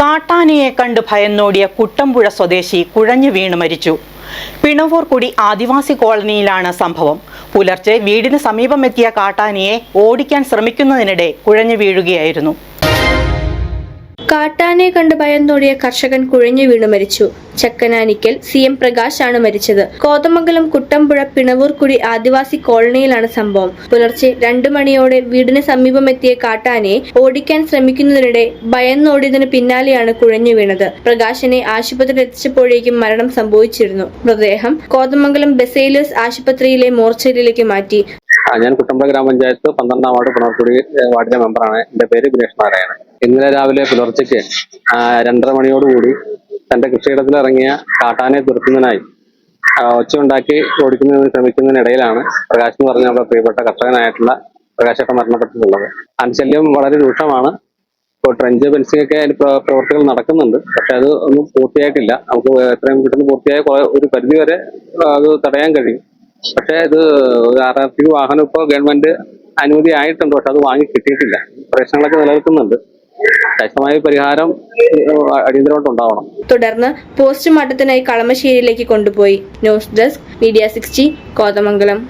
കാട്ടാനയെ കണ്ട് ഭയന്നോടിയ കുട്ടമ്പുഴ സ്വദേശി കുഴഞ്ഞു വീണ് മരിച്ചു. പിണവൂർക്കുടി ആദിവാസി കോളനിയിലാണ് സംഭവം. പുലർച്ചെ വീടിന് സമീപമെത്തിയ കാട്ടാനയെ ഓടിക്കാൻ ശ്രമിക്കുന്നതിനിടെ കുഴഞ്ഞു വീഴുകയായിരുന്നു. കാട്ടാനയെ കണ്ട് ഭയന്നോടിയ കർഷകൻ കുഴഞ്ഞു വീണു മരിച്ചു. ചക്കനാനിക്കൽ സി എം പ്രകാശ് ആണ് മരിച്ചത്. കോതമംഗലം കുട്ടമ്പുഴ പിണവൂർക്കുടി ആദിവാസി കോളനിയിലാണ് സംഭവം. പുലർച്ചെ രണ്ടു മണിയോടെ വീടിന് സമീപമെത്തിയ കാട്ടാനയെ ഓടിക്കാൻ ശ്രമിക്കുന്നതിനിടെ ഭയന്നോടിയതിനു പിന്നാലെയാണ് കുഴഞ്ഞു വീണത്. പ്രകാശിനെ ആശുപത്രിയിൽ എത്തിച്ചപ്പോഴേക്കും മരണം സംഭവിച്ചിരുന്നു. മൃതദേഹം കോതമംഗലം ബെസേലിയസ് ആശുപത്രിയിലെ മോർച്ചറിയിലേക്ക് മാറ്റി. ഞാൻ കുട്ടമ്പ ഗ്രാമപഞ്ചായത്ത് പന്ത്രണ്ടാം വാർഡ് പുണർക്കുടി വാർഡിലെ മെമ്പറാണ്. എന്റെ പേര് ദിനേഷ് നാരായണൻ. ഇന്നലെ രാവിലെ പുലർച്ചയ്ക്ക് രണ്ടര മണിയോടുകൂടി തന്റെ കൃഷിയിടത്തിൽ ഇറങ്ങിയ കാട്ടാനെ തുരത്തുന്നതിനായി ഒച്ചയുണ്ടാക്കി ഓടിക്കുന്നതിന് ശ്രമിക്കുന്നതിനിടയിലാണ് പ്രകാശ് എന്ന് പറഞ്ഞ നമ്മുടെ പ്രിയപ്പെട്ട കർഷകനായിട്ടുള്ള പ്രകാശേട്ട മരണപ്പെട്ടിട്ടുള്ളത്. ആൻശല്യം വളരെ രൂക്ഷമാണ്. ഇപ്പോൾ ട്രഞ്ച് ഫെൻസിംഗ് ഒക്കെ പ്രവർത്തികൾ പ്ര- നടക്കുന്നുണ്ട്. പക്ഷെ അത് ഒന്നും പൂർത്തിയായിട്ടില്ല. നമുക്ക് എത്രയും പെട്ടെന്ന് പൂർത്തിയായ ഒരു പരിധി വരെ അത് തടയാൻ കഴിയും. പക്ഷെ ഇത് ആർ ആർ ടി വാഹനം ഇപ്പോൾ ഗവൺമെന്റ് അനുമതി ആയിട്ടുണ്ട്. പക്ഷെ അത് വാങ്ങി കിട്ടിയിട്ടില്ല. പ്രശ്നങ്ങളൊക്കെ നിലനിൽക്കുന്നുണ്ട്. ശക്തമായ പരിഹാരം അടിയന്തരമായിട്ട് ഉണ്ടാവണം. തുടർന്ന് പോസ്റ്റ്മോർട്ടത്തിനായി കളമശ്ശേരിയിലേക്ക് കൊണ്ടുപോയി. News desk media sixty Kothamangalam.